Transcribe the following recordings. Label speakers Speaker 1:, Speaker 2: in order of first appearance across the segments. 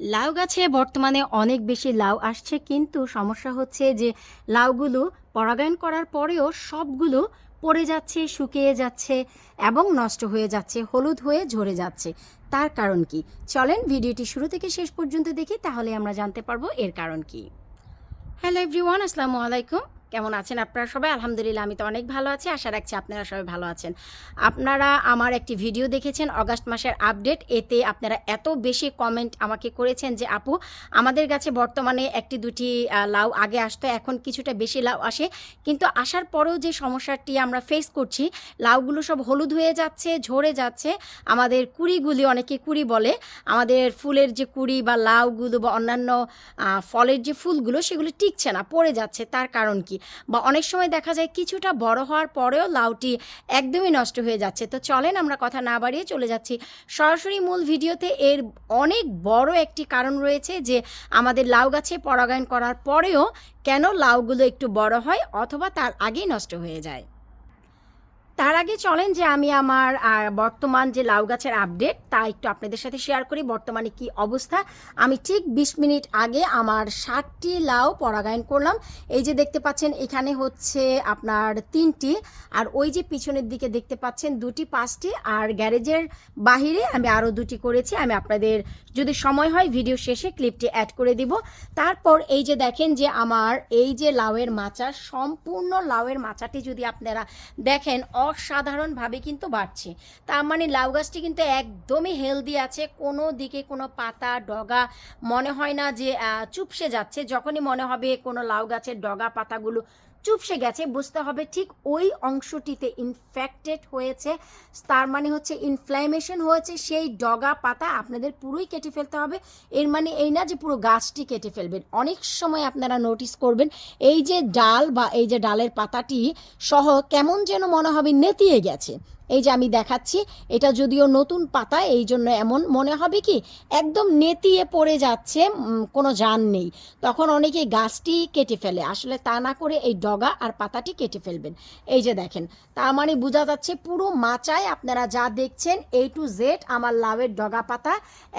Speaker 1: লাউ গাছে বর্তমানে অনেক বেশি লাউ আসছে, কিন্তু সমস্যা হচ্ছে যে লাউগুলো পরাগায়ন করার পরেও সবগুলো পড়ে যাচ্ছে, শুকিয়ে যাচ্ছে এবং নষ্ট হয়ে যাচ্ছে, হলুদ হয়ে ঝরে যাচ্ছে। তার কারণ কি? চলেন ভিডিওটি শুরু থেকে শেষ পর্যন্ত দেখি, তাহলে আমরা জানতে পারব এর কারণ কি। হ্যালো এভরিওয়ান, আসসালামু আলাইকুম। কেমন আছেন আপনারা সবাই? আলহামদুলিল্লাহ, আমি তো অনেক ভালো আছি। আশা রাখছি আপনারা সবাই ভালো আছেন। আপনারা আমার একটি ভিডিও দেখেছেন, অগাস্ট মাসের আপডেট। এতে আপনারা এত বেশি কমেন্ট আমাকে করেছেন যে, আপু, আমাদের কাছে বর্তমানে একটি, দুটি লাউ আগে আসতো, এখন কিছুটা বেশি লাউ আসে। কিন্তু আসার পরেও যে সমস্যাটি আমরা ফেস করছি, লাউগুলো সব হলুদ হয়ে যাচ্ছে, ঝরে যাচ্ছে। আমাদের কুড়িগুলি, অনেকে কুড়ি বলে, আমাদের ফুলের যে কুড়ি বা লাউগুলো বা অন্যান্য ফলের যে ফুলগুলো, সেগুলো টিকছে না, পড়ে যাচ্ছে। তার কারণ কি? বা অনেক সময় দেখা যায় কিছুটা বড় হওয়ার পরেও লাউটি একদমই নষ্ট হয়ে যাচ্ছে। তো চলেন আমরা কথা না বাড়িয়ে চলে যাচ্ছি। সরাসরি মূল ভিডিওতে এর অনেক বড় একটি কারণ রয়েছে যে আমাদের লাউ গাছে পরাগায়ন করার পরেও কেন লাউগুলো একটু বড় হয় অথবা তার আগেই নষ্ট হয়ে যায়। তার আগে চলেন যে আমি আমার বর্তমান যে লাউ গাছের আপডেট তা একটু আপনাদের সাথে শেয়ার করি, বর্তমানে কি অবস্থা। আমি ঠিক বিশ মিনিট আগে আমার ষাটটি লাউ পরাগায়ন করলাম। এই যে দেখতে পাচ্ছেন, এখানে হচ্ছে আপনার তিনটি, আর ওই যে পিছনের দিকে দেখতে পাচ্ছেন, দুটি, পাঁচটি, আর গ্যারেজের বাহিরে আমি আরও দুটি করেছি। আমি আপনাদের, যদি সময় হয় ভিডিও শেষে ক্লিপটি অ্যাড করে দিব। তারপর এই যে দেখেন যে আমার এই যে লাউয়ের মাচা, সম্পূর্ণ লাউয়ের মাচাটি যদি আপনারা দেখেন অসাধারণভাবে কিন্তু বাড়ছে। তার মানে লাউ গাছটি কিন্তু একদমই হেলদি আছে, কোনো দিকে কোনো পাতা, ডগা, মনে হয় না যে চুপসে যাচ্ছে। যখনই মনে হবে কোনো লাউ গাছের ডগা পাতাগুলো চুপসে গেছে, বুঝতে হবে ঠিক ওই অংশটিতে ইনফেক্টেড হয়েছে, তার মানে হচ্ছে ইনফ্ল্যামেশন হয়েছে, সেই ডগা পাতা আপনাদের পুরোই কেটে ফেলতে হবে, এর মানে এই না যে পুরো গাছটি কেটে ফেলবেন। অনেক সময় আপনারা নোটিস করবেন, এই যে ডাল বা এই যে ডালের পাতাটি সহ কেমন যেন মনে হবে নেতিয়ে গেছে। এই যে আমি দেখাচ্ছি, এটা যদিও নতুন পাতা, এই জন্য এমন মনে হবে কি, একদম নেতিয়ে পড়ে যাচ্ছে কোনো যান নেই। তখন অনেকে গাছটি কেটে ফেলে। আসলে তা না করে এই ডগা আর পাতাটি কেটে ফেলবেন। এই যে দেখেন, তার মানে বোঝা যাচ্ছে পুরো মাচায় আপনারা যা দেখছেন এ টু জেড আমার লাউয়ের ডগা পাতা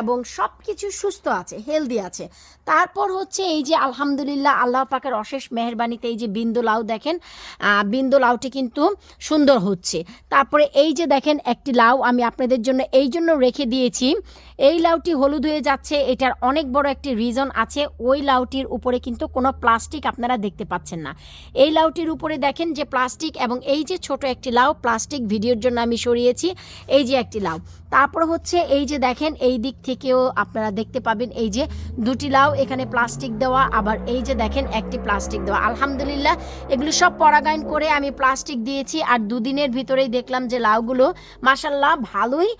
Speaker 1: এবং সব কিছু সুস্থ আছে হেলদি আছে। তারপর হচ্ছে এই যে আলহামদুলিল্লাহ, আল্লাহ পাকের অশেষ মেহরবানিতে এই যে বিন্দু লাউ দেখেন বিন্দু লাউটি কিন্তু সুন্দর হচ্ছে। তারপরে এই যে দেখেন একটি লাউ আমি আপনাদের জন্য এই জন্য রেখে দিয়েছি। এই লাউটি হলুদ হয়ে যাচ্ছে, এটার অনেক বড় একটি রিজন আছে। ওই লাউটির উপরে কিন্তু কোনো প্লাস্টিক আপনারা দেখতে পাচ্ছেন না। এই লাউটির উপরে দেখেন যে প্লাস্টিক এবং এই যে ছোট একটি লাউ প্লাস্টিক ভিডিওর জন্য আমি সরিয়েছি, এই যে একটি লাউ। তারপর হচ্ছে এই যে দেখেন, এই দিক থেকেও আপনারা দেখতে পাবেন এই যে দুটি লাউ, এখানে প্লাস্টিক দেওয়া, আবার এই যে দেখেন একটি প্লাস্টিক দেওয়া। আলহামদুলিল্লাহ, এগুলো সব পরাগায়ন করে আমি প্লাস্টিক দিয়েছি, আর দুদিনের ভিতরেই দেখলাম যে লাউগুলো মাসাল্লাহ ভালোই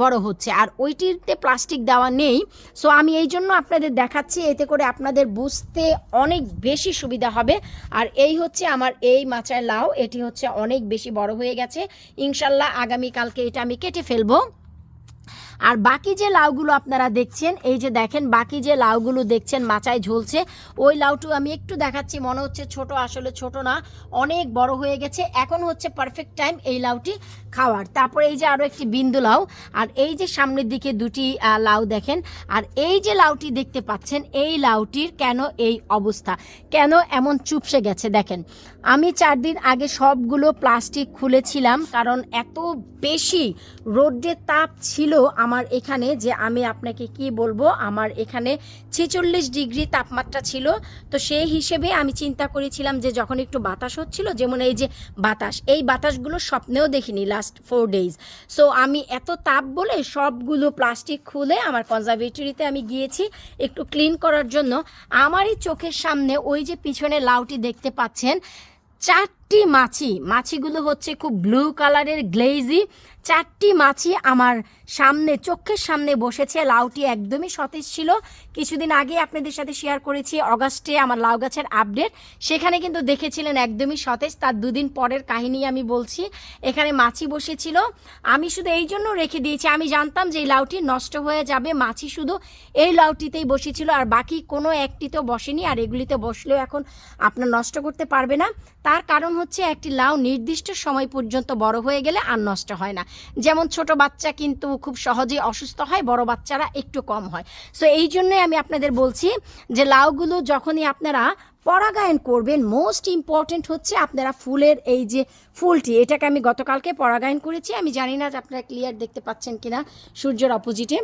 Speaker 1: বড় হচ্ছে। আর ওইটিতে প্লাস্টিক দেওয়া নেই। সো আমি এই জন্য আপনাদের দেখাচ্ছি, এতে করে আপনাদের বুঝতে অনেক বেশি সুবিধা হবে। আর এই হচ্ছে আমার এই মাচায় লাউ, এটি হচ্ছে অনেক বেশি বড় হয়ে গেছে। ইনশাল্লাহ আগামীকালকে এটা আমি কেটে ফেলব। আর বাকি যে লাউগুলো আপনারা দেখছেন, এই যে দেখেন, বাকি যে লাউগুলো দেখছেন, মাচায় ঝুলছে, ওই লাউটু আমি একটু দেখাচ্ছি, মনে হচ্ছে ছোট, আসলে ছোট না, অনেক বড় হয়ে গেছে, এখন হচ্ছে পারফেক্ট টাইম এই লাউটি খাওয়ার। তারপরে এই যে আরও একটি বিন্দু লাউ, আর এই যে সামনের দিকে দুটি লাউ দেখেন, আর এই যে লাউটি দেখতে পাচ্ছেন, এই লাউটির কেন এই অবস্থা? কেন এমন চুপসে গেছে? দেখেন, আমি চার দিন আগে সবগুলো প্লাস্টিক খুলেছিলাম, কারণ এত বেশি রোদ্রের তাপ ছিল আমার এখানে যে আমি আপনাকে কি বলব, আমার এখানে ছেচল্লিশ ডিগ্রি তাপমাত্রা ছিল। তো সেই হিসেবে আমি চিন্তা করেছিলাম যে যখন একটু বাতাস হচ্ছিল, যেমন এই যে বাতাস, এই বাতাসগুলো স্বপ্নেও দেখিনি লাস্ট ফোর ডেজ সো আমি এত তাপ বলে সবগুলো প্লাস্টিক খুলে আমার কনজারভেটরিতে আমি গিয়েছি একটু ক্লিন করার জন্য। আমারই চোখের সামনে ওই যে পিছনে লাউটি দেখতে পাচ্ছেন চারটি মাছি, মাছিগুলো হচ্ছে খুব ব্লু কালারের গ্লেজি চারটি মাছি আমার সামনে, চোখের সামনে বসেছে, লাউটি একদমই সতেজ ছিল। কিছুদিন আগে আপনাদের সাথে শেয়ার করেছি অগাস্টে আমার লাউ গাছের আপডেট সেখানে কিন্তু দেখেছিলেন একদমই সতেজ, তার দুদিন পরের কাহিনী আমি বলছি। এখানে মাছি বসেছিল। আমি শুধু এই জন্য রেখে দিয়েছি, আমি জানতাম যে এই লাউটি নষ্ট হয়ে যাবে। মাছি শুধু এই লাউটিতেই বসেছিল, আর বাকি কোনো একটিতেও বসেনি, আর এগুলিতে বসলেও এখন আপনার নষ্ট করতে পারবে না। তার কারণ হচ্ছে একটি লাউ নির্দিষ্ট সময় পর্যন্ত বড় হয়ে গেলে আর নষ্ট হয় না। যেমন ছোট বাচ্চা কিন্তু খুব সহজেই অসুস্থ হয়, বড় বাচ্চারা একটু কম হয়। সো এই জন্যই আমি আপনাদের বলছি যে লাউগুলো যখনই আপনারা পরাগায়ন করবেন মোস্ট ইম্পর্ট্যান্ট হচ্ছে আপনারা ফুলের এই যে ফুলটি, এটাকে আমি গতকালকে পরাগায়ন করেছি। আমি জানি না আপনারা ক্লিয়ার দেখতে পাচ্ছেন কি না সূর্যের অপোজিটে।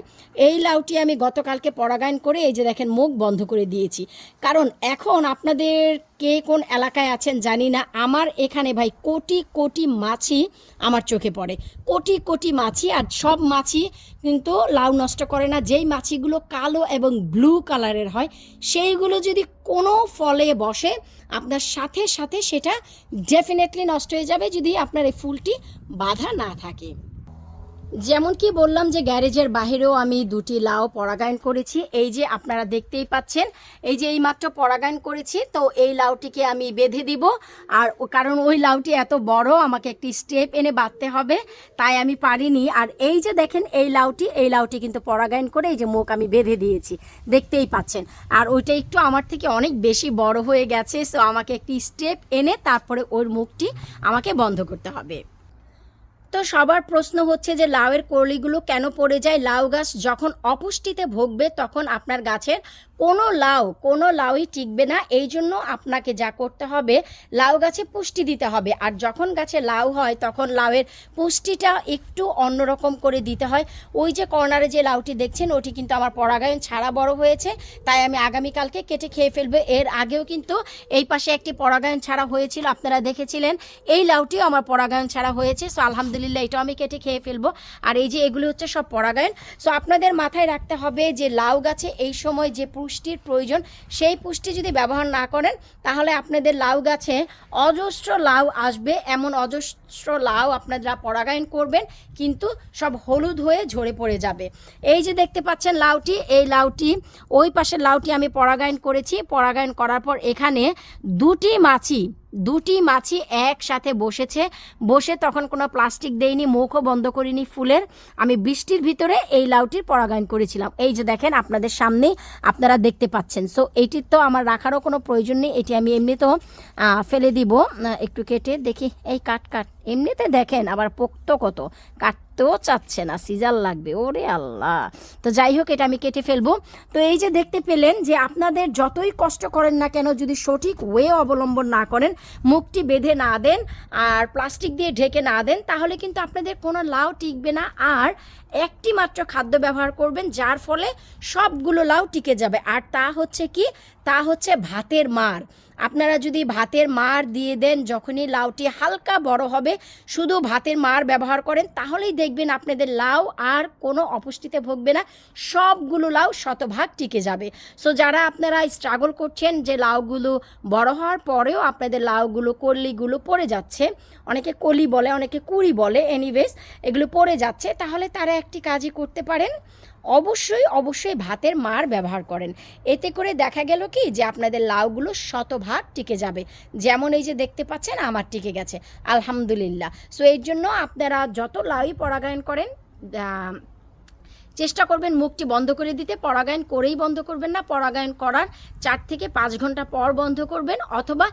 Speaker 1: এই লাউটি আমি গতকালকে পরাগায়ন করে এই যে দেখেন মুখ বন্ধ করে দিয়েছি। কারণ এখন আপনাদের কে কোন এলাকায় আছেন জানি না। আমার এখানে ভাই কোটি কোটি মাছি আমার চোখে পড়ে। কোটি কোটি মাছি আর সব মাছি কিন্তু লাউ নষ্ট করে না। যেই মাছিগুলো কালো এবং ব্লু কালারের হয়, সেইগুলো যদি কোনো ফলে বসে, আপনার সাথে সাথে সেটা ডেফিনেটলি নষ্ট হয়ে যাবে যদি আপনার এই ফুলটি বাধা না থাকে। যেমন কি বললাম যে গ্যারেজের বাহিরেও আমি দুটি লাউ পরাগায়ন করেছি। এই যে আপনারা দেখতেই পাচ্ছেন, এই যে এইমাত্র পরাগায়ন করেছি, তো এই লাউটিকে আমি বেঁধে দিব। আর কারণ ওই লাউটি এত বড়, আমাকে একটি স্টেপ এনে বাঁধতে হবে, তাই আমি পারিনি। আর এই যে দেখেন, এই লাউটি এই লাউটি কিন্তু পরাগায়ন করে এই যে মুখ আমি বেঁধে দিয়েছি, দেখতেই পাচ্ছেন। আর ওইটা একটু আমার থেকে অনেক বেশি বড় হয়ে গেছে সো আমাকে একটি স্টেপ এনে তারপরে ওর মুখটি আমাকে বন্ধ করতে হবে। তো সবার প্রশ্ন হচ্ছে যে লাউয়ের কলিগুলো কেন পড়ে যায়? লাউ গাছ যখন অপুষ্টিতে ভোগবে তখন আপনার গাছের কোনো লাউ, কোনো লাউই টিকবে না। এই জন্য আপনাকে যা করতে হবে, লাউ গাছে পুষ্টি দিতে হবে। আর যখন গাছে লাউ হয়, তখন লাউয়ের পুষ্টিটা একটু অন্যরকম করে দিতে হয়। ওই যে কর্নারে যে লাউটি দেখছেন, ওটি কিন্তু আমার পরাগায়ন ছাড়া বড় হয়েছে। তাই আমি আগামীকালকে কেটে খেয়ে ফেলব। এর আগেও কিন্তু এই পাশে একটি পরাগায়ন ছাড়া হয়েছিল, আপনারা দেখেছিলেন। এই লাউটিও আমার পরাগায়ন ছাড়া হয়েছে। সো, আলহামদুলিল্লাহ, এটাও আমি কেটে খেয়ে ফেলব। আর এই যে এগুলো হচ্ছে সব পরাগায়ন। সো, আপনাদের মাথায় রাখতে হবে যে, লাউ গাছে এই সময় যে পুষ্টির প্রয়োজন, সেই পুষ্টি যদি ব্যবহার না করেন, তাহলে আপনাদের লাউ গাছে অজস্র লাউ আসবে। এমন অজস্র লাউ আপনারা পরাগায়ন করবেন, কিন্তু সব হলুদ হয়ে ঝরে পড়ে যাবে। এই যে দেখতে পাচ্ছেন লাউটি, এই লাউটি, ওই পাশের লাউটি আমি পরাগায়ন করেছি। পরাগায়ন করার পর এখানে দুটি মাছি দুটি মাছি একসাথে বসেছে। বসে তখন কোনো প্লাস্টিক দেইনি, মুখও বন্ধ করিনি ফুলের। আমি বৃষ্টির ভিতরে এই লাউটির পরাগায়ন করেছিলাম। এই যে দেখেন আপনাদের সামনেই আপনারা দেখতে পাচ্ছেন। সো এটির তো আমার রাখারও কোনো প্রয়োজন নেই। এটি আমি এমনিতেও ফেলে দিব। একটু কেটে দেখি। এই কাট কাট। এমনিতে দেখেন আবার পোক্ত কত। কাটতেও চাচ্ছে না, সিজার লাগবে, ওরে আল্লাহ। তো যাই হোক, এটা আমি কেটে ফেলব। তো এই যে দেখতে পেলেন যে আপনাদের যতই কষ্ট করেন না কেন, যদি সঠিক ওয়ে অবলম্বন না করেন, মুখটি বেঁধে না দেন আর প্লাস্টিক দিয়ে ঢেকে না দেন, তাহলে কিন্তু আপনাদের কোনো লাউ টিকবে না। আর একটি মাত্র খাদ্য ব্যবহার করবেন, যার ফলে সবগুলো লাউ টিকে যাবে। আর তা হচ্ছে কি? তা হচ্ছে ভাতের মার। আপনারা যদি ভাতের মার দিয়ে দেন, যখনই লাউটি হালকা বড় হবে, শুধু ভাতের মার ব্যবহার করেন, তাহলেই দেখবেন আপনাদের লাউ আর কোনো অপুষ্টিতে ভুগবে না, সবগুলো লাউ শতভাগ টিকে যাবে। সো যারা আপনারা স্ট্রাগল করছেন যে লাউগুলো বড় হওয়ার পরেও আপনাদের লাউগুলো কলিগুলো পড়ে যাচ্ছে, অনেকে কলি বলে, অনেকে কুড়ি বলে এনিওয়েজ এগুলো পড়ে যাচ্ছে, তাহলে তারা একটি কাজই করতে পারেন। অবশ্যই অবশ্যই ভাতের মার ব্যবহার করেন। এতে করে দেখা গেল কি যে আপনাদের লাউগুলো শতভাগ টিকে যাবে। যেমন এই যে দেখতে পাচ্ছেন আমার টিকে গেছে, আলহামদুলিল্লাহ। সো এর জন্য আপনারা যত লাউই পরাগায়ন করেন চেষ্টা করবেন মুখটি বন্ধ করে দিতে, পরাগায়ন করেই বন্ধ করবেন না, পরাগায়ন করার চার থেকে পাঁচ ঘণ্টা পর বন্ধ করবেন অথবা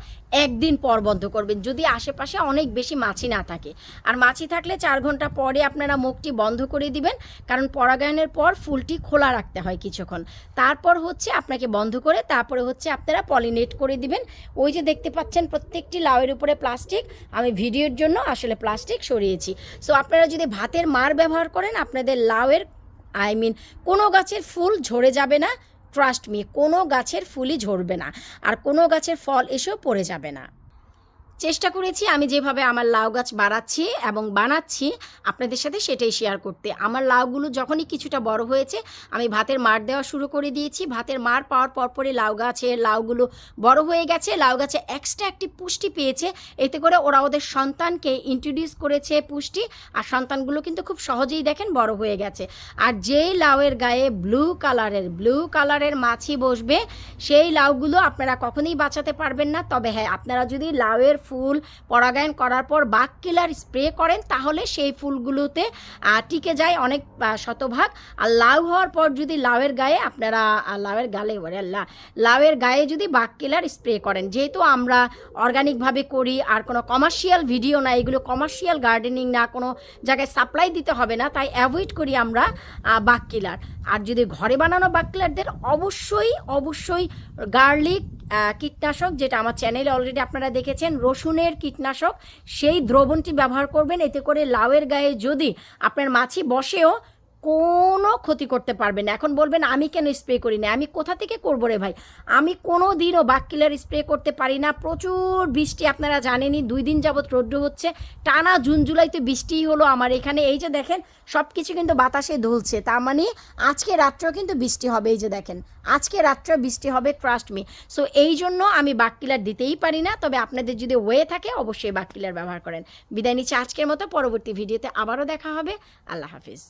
Speaker 1: একদিন পর বন্ধ করবেন, যদি আশেপাশে অনেক বেশি মাছি না থাকে। আর মাছি থাকলে চার ঘণ্টা পরে আপনারা মুখটি বন্ধ করে দিবেন, কারণ পরাগায়নের পর ফুলটি খোলা রাখতে হয় কিছুক্ষণ। তারপর হচ্ছে আপনাকে বন্ধ করে তারপরে হচ্ছে আপনারা পলিনেট করে দিবেন। ওই যে দেখতে পাচ্ছেন প্রত্যেকটি লাউয়ের উপরে প্লাস্টিক, আমি ভিডিওর জন্য আসলে প্লাস্টিক সরিয়েছি। সো আপনারা যদি ভাতের মার ব্যবহার করেন, আপনাদের লাউয়ের আই মিন কোনো গাছের ফুল ঝরে যাবে না। ট্রাস্ট মি কোনো গাছের ফুলই ঝরবে না। আর কোনো গাছের ফল এসেও পড়ে যাবে না। চেষ্টা করেছি আমি যেভাবে আমার লাউ গাছ বাড়াচ্ছি এবং বানাচ্ছি আপনাদের সাথে সেটাই শেয়ার করতে। আমার লাউগুলো যখনই কিছুটা বড় হয়েছে, আমি ভাতের মার দেওয়া শুরু করে দিয়েছি। ভাতের মার পাওয়ার পরপরই লাউ গাছের লাউগুলো বড় হয়ে গেছে, লাউ গাছে এক্সট্রা একটি পুষ্টি পেয়েছে। এতে করে ওরা ওদের সন্তানকে ইন্ট্রোডিউস করেছে পুষ্টি আর সন্তানগুলো কিন্তু খুব সহজেই দেখেন বড় হয়ে গেছে। আর যেই লাউয়ের গায়ে ব্লু কালারের ব্লু কালারের মাছি বসবে, সেই লাউগুলো আপনারা কখনোই বাঁচাতে পারবেন না। তবে হ্যাঁ আপনারা যদি লাউয়ের ফুল পরাগায়ন করার পর বাঘ কিলার স্প্রে করেন, তাহলে সেই ফুলগুলোতে টিকে যায় অনেক শতভাগ। আর লাউ হওয়ার পর যদি লাউয়ের গায়ে আপনারা লাউয়ের গালে, বলে আল্লাহ, লাউয়ের গায়ে যদি বাক কিলার স্প্রে করেন, যেহেতু আমরা অর্গানিকভাবে করি, আর কোনো কমার্শিয়াল ভিডিও না, এগুলো কমার্শিয়াল গার্ডেনিং না, কোনো জায়গায় সাপ্লাই দিতে হবে না, তাই অ্যাভয়েড করি আমরা বাঘ কিলার। আর যদি ঘরে বানানো বাক কিলারদের, অবশ্যই অবশ্যই গার্লিক কীটনাশক, যেটা আমার চ্যানেলে অলরেডি আপনারা দেখেছেন, রসুনের কীটনাশক। সেই দ্রবণটি ব্যবহার করবেন, এতে করে লাউয়ের গায়ে যদি আপনার মাছি বসেও কোনো ক্ষতি করতে পারবে না। এখন বলবেন, আমি কেন স্প্রে করি না? আমি কোথা থেকে করব রে ভাই? আমি কোনো দিনও বাক কিলার স্প্রে করতে পারি না। প্রচুর বৃষ্টি, আপনারা জানেনই, দুই দিন যাবৎ রৌদ্র হচ্ছে। টানা জুন জুলাইতে বৃষ্টিই হলো আমার এখানে। এই যে দেখেন সব কিছু কিন্তু বাতাসে দুলছে তার মানে আজকে রাত্রেও কিন্তু বৃষ্টি হবে। এই যে দেখেন, আজকে রাত্রেও বৃষ্টি হবে ট্রাস্ট মি সো এই জন্য আমি বাক কিলার দিতেই পারি না। তবে আপনাদের যদি ওয়ে থাকে, অবশ্যই বাক কিলার ব্যবহার করেন। বিদায় নিচ্ছি আজকের মতো। পরবর্তী ভিডিওতে আবারও দেখা হবে। আল্লাহ হাফিজ।